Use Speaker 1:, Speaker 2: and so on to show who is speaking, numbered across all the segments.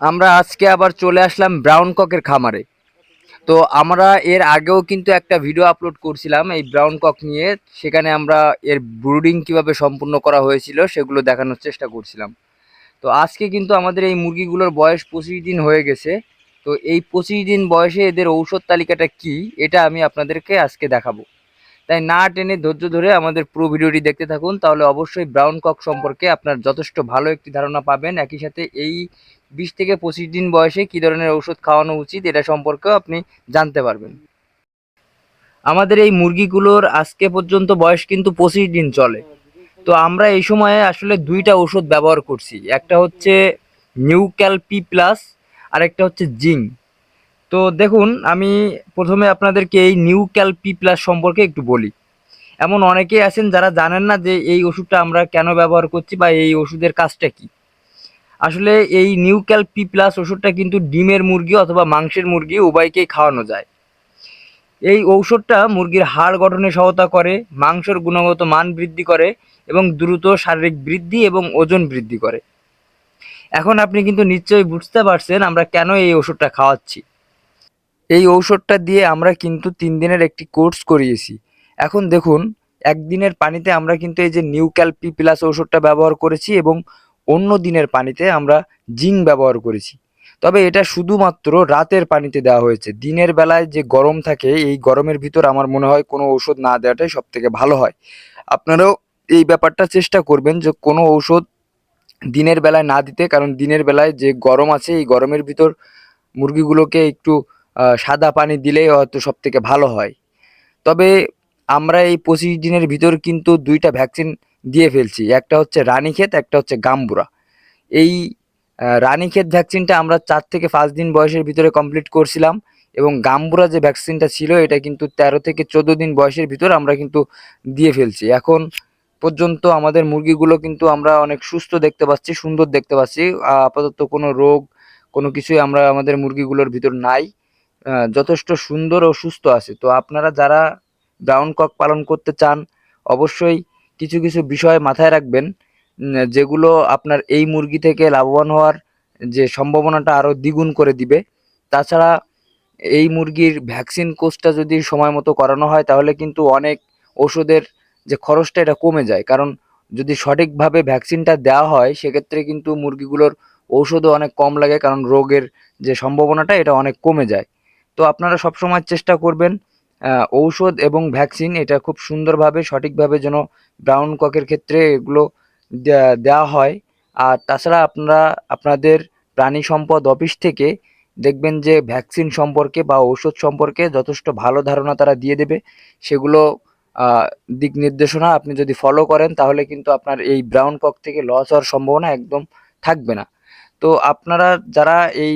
Speaker 1: আমরা আজকে আবার চলে আসলাম ব্রাউন ককের খামারে। তো আমরা এর আগেও কিন্তু একটা ভিডিও আপলোড করছিলাম এই ব্রাউন কক নিয়ে। সেখানে আমরা এর ব্রুডিং কীভাবে সম্পূর্ণ করা হয়েছিল সেগুলো দেখানোর চেষ্টা করছিলাম। তো আজকে কিন্তু আমাদের এই মুরগিগুলোর বয়স পঁচিশ দিন হয়ে গেছে। তো এই পঁচিশ দিন বয়সে এদের ঔষধ তালিকাটা কি, এটা আমি আপনাদেরকে আজকে দেখাবো। তাই না টেনে ধৈর্য ধরে আমাদের পুরো ভিডিওটি দেখতে থাকুন, তাহলে অবশ্যই ব্রাউন কক সম্পর্কে আপনার যথেষ্ট ভালো একটি ধারণা পাবেন। একই সাথে এই বিশ থেকে পঁচিশ দিন বয়সে কী ধরনের ওষুধ খাওয়ানো উচিত এটা সম্পর্কেও আপনি জানতে পারবেন। আমাদের এই মুরগিগুলোর আজকে পর্যন্ত বয়স কিন্তু পঁচিশ দিন চলে। তো আমরা এই সময়ে আসলে দুইটা ওষুধ ব্যবহার করছি। একটা হচ্ছে নিউক্যাল পি প্লাস আর একটা হচ্ছে জিঙ্ক। তো দেখুন, আমি প্রথমে আপনাদেরকে এই নিউক্যাল পি প্লাস সম্পর্কে একটু বলি। এমন অনেকেই আছেন যারা জানেন না যে এই ওষুধটা আমরা কেন ব্যবহার করছি বা এই ওষুধের কাজটা কি। আসলে এই নিউক্যাল পি প্লাস ওষুধটা কিন্তু ডিমের মুরগি অথবা মাংসের মুরগি উভয়কেই খাওয়ানো যায়। এই ঔষধটা মুরগির হাড় গঠনে সহায়তা করে, মাংসের গুণগত মান বৃদ্ধি করে এবং দ্রুত শারীরিক বৃদ্ধি এবং ওজন বৃদ্ধি করে। এখন আপনি কিন্তু নিশ্চয়ই বুঝতে পারছেন আমরা কেন এই ওষুধটা খাওয়াচ্ছি। এই ঔষধটা দিয়ে আমরা কিন্তু তিন দিনের একটি কোর্স করিয়েছি। এখন দেখুন, একদিনের পানিতে আমরা কিন্তু এই যে নিউক্যাল পি প্লাস ঔষধটা ব্যবহার করেছি এবং অন্য দিনের পানিতে আমরা জিঙ্ক ব্যবহার করেছি। তবে এটা শুধুমাত্র রাতের পানিতে দেওয়া হয়েছে। দিনের বেলায় যে গরম থাকে, এই গরমের ভিতর আমার মনে হয় কোনো ঔষধ না দেওয়াটাই সব থেকে ভালো হয়। আপনারাও এই ব্যাপারটা চেষ্টা করবেন যে কোনো ঔষধ দিনের বেলায় না দিতে, কারণ দিনের বেলায় যে গরম আছে, এই গরমের ভিতর মুরগিগুলোকে একটু সাদা পানি দিলেই হয়তো সব থেকে ভালো হয়। তবে আমরা এই পঁচিশ দিনের ভিতর কিন্তু দুইটা ভ্যাকসিন দিয়ে ফেলছি। একটা হচ্ছে রানীক্ষেত, একটা হচ্ছে গাম্বুরা। এই রানীক্ষেত ভ্যাকসিনটা আমরা চার থেকে পাঁচ দিন বয়সের ভিতরে কমপ্লিট করছিলাম এবং গাম্বুরা যে ভ্যাকসিনটা ছিল, এটা কিন্তু তেরো থেকে চোদ্দ দিন বয়সের ভিতর আমরা কিন্তু দিয়ে ফেলছি। এখন পর্যন্ত আমাদের মুরগিগুলো কিন্তু আমরা অনেক সুস্থ দেখতে পাচ্ছি, সুন্দর দেখতে পাচ্ছি। আপাতত কোনো রোগ, কোনো কিছুই আমরা আমাদের মুরগিগুলোর ভিতর নাই। যথেষ্ট সুন্দর ও সুস্থ আছে। তো আপনারা যারা ব্রাউন কক পালন করতে চান, অবশ্যই কিছু কিছু বিষয় মাথায় রাখবেন যেগুলো আপনার এই মুরগি থেকে লাভবান হওয়ার যে সম্ভাবনাটা আরও দ্বিগুণ করে দিবে। তাছাড়া এই মুরগির ভ্যাকসিন কোর্সটা যদি সময় মতো করানো হয়, তাহলে কিন্তু অনেক ওষুধের যে খরচটা এটা কমে যায়। কারণ যদি সঠিকভাবে ভ্যাকসিনটা দেওয়া হয়, সেক্ষেত্রে কিন্তু মুরগিগুলোর ঔষধও অনেক কম লাগে, কারণ রোগের যে সম্ভাবনাটা, এটা অনেক কমে যায়। তো আপনারা সবসময় চেষ্টা করবেন ঔষধ এবং ভ্যাকসিন, এটা খুব সুন্দরভাবে, সঠিকভাবে যেন ব্রাউন ককের ক্ষেত্রে এগুলো দেওয়া হয়। আর তাছাড়া আপনারা, আপনাদের প্রাণী সম্পদ অফিস থেকে দেখবেন যে ভ্যাকসিন সম্পর্কে বা ঔষধ সম্পর্কে যথেষ্ট ভালো ধারণা তারা দিয়ে দেবে। সেগুলো দিক নির্দেশনা আপনি যদি ফলো করেন, তাহলে কিন্তু আপনার এই ব্রাউন কক থেকে লস হওয়ার সম্ভাবনা একদম থাকবে না। তো আপনারা যারা এই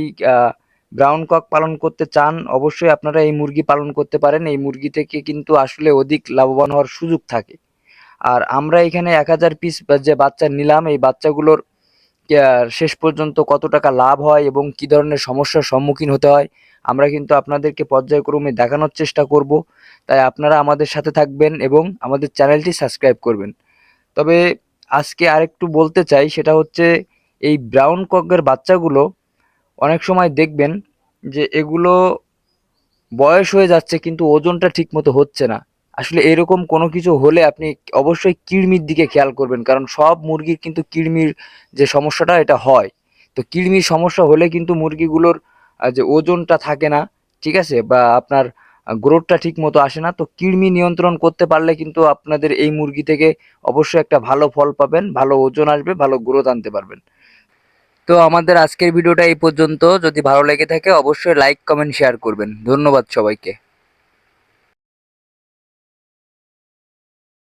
Speaker 1: ব্রাউন কক পালন করতে চান, অবশ্যই আপনারা এই মুরগি পালন করতে পারেন। এই মুরগি থেকে কিন্তু আসলে অধিক লাভবান হওয়ার সুযোগ থাকে। আর আমরা এখানে এক হাজার পিস যে বাচ্চা নিলাম, এই বাচ্চাগুলোর শেষ পর্যন্ত কত টাকা লাভ হয় এবং কি ধরনের সমস্যার সম্মুখীন হতে হয়, আমরা কিন্তু আপনাদেরকে পর্যায়ক্রমে দেখানোর চেষ্টা করব। তাই আপনারা আমাদের সাথে থাকবেন এবং আমাদের চ্যানেলটি সাবস্ক্রাইব করবেন। তবে আজকে আরেকটু বলতে চাই, সেটা হচ্ছে এই ব্রাউন ককের বাচ্চাগুলো অনেক সময় দেখবেন যে এগুলো বয়স হয়ে যাচ্ছে কিন্তু ওজনটা ঠিক মতো হচ্ছে না। আসলে এরকম কোনো কিছু হলে আপনি অবশ্যই কৃমির দিকে খেয়াল করবেন, কারণ সব মুরগির কিন্তু কৃমির যে সমস্যাটা এটা হয়। তো কৃমির সমস্যা হলে কিন্তু মুরগিগুলোর যে ওজনটা থাকে না, ঠিক আছে, বা আপনার গ্রোথটা ঠিক মতো আসে না, তো কৃমি নিয়ন্ত্রণ করতে পারলে কিন্তু আপনাদের এই মুরগি থেকে অবশ্যই একটা ভালো ফল পাবেন, ভালো ওজন আসবে, ভালো গ্রোথ আনতে পারবেন। তো আমাদের আজকের ভিডিওটা এই পর্যন্ত। যদি ভালো লেগে থাকে, অবশ্যই লাইক কমেন্ট শেয়ার করবেন। ধন্যবাদ সবাইকে।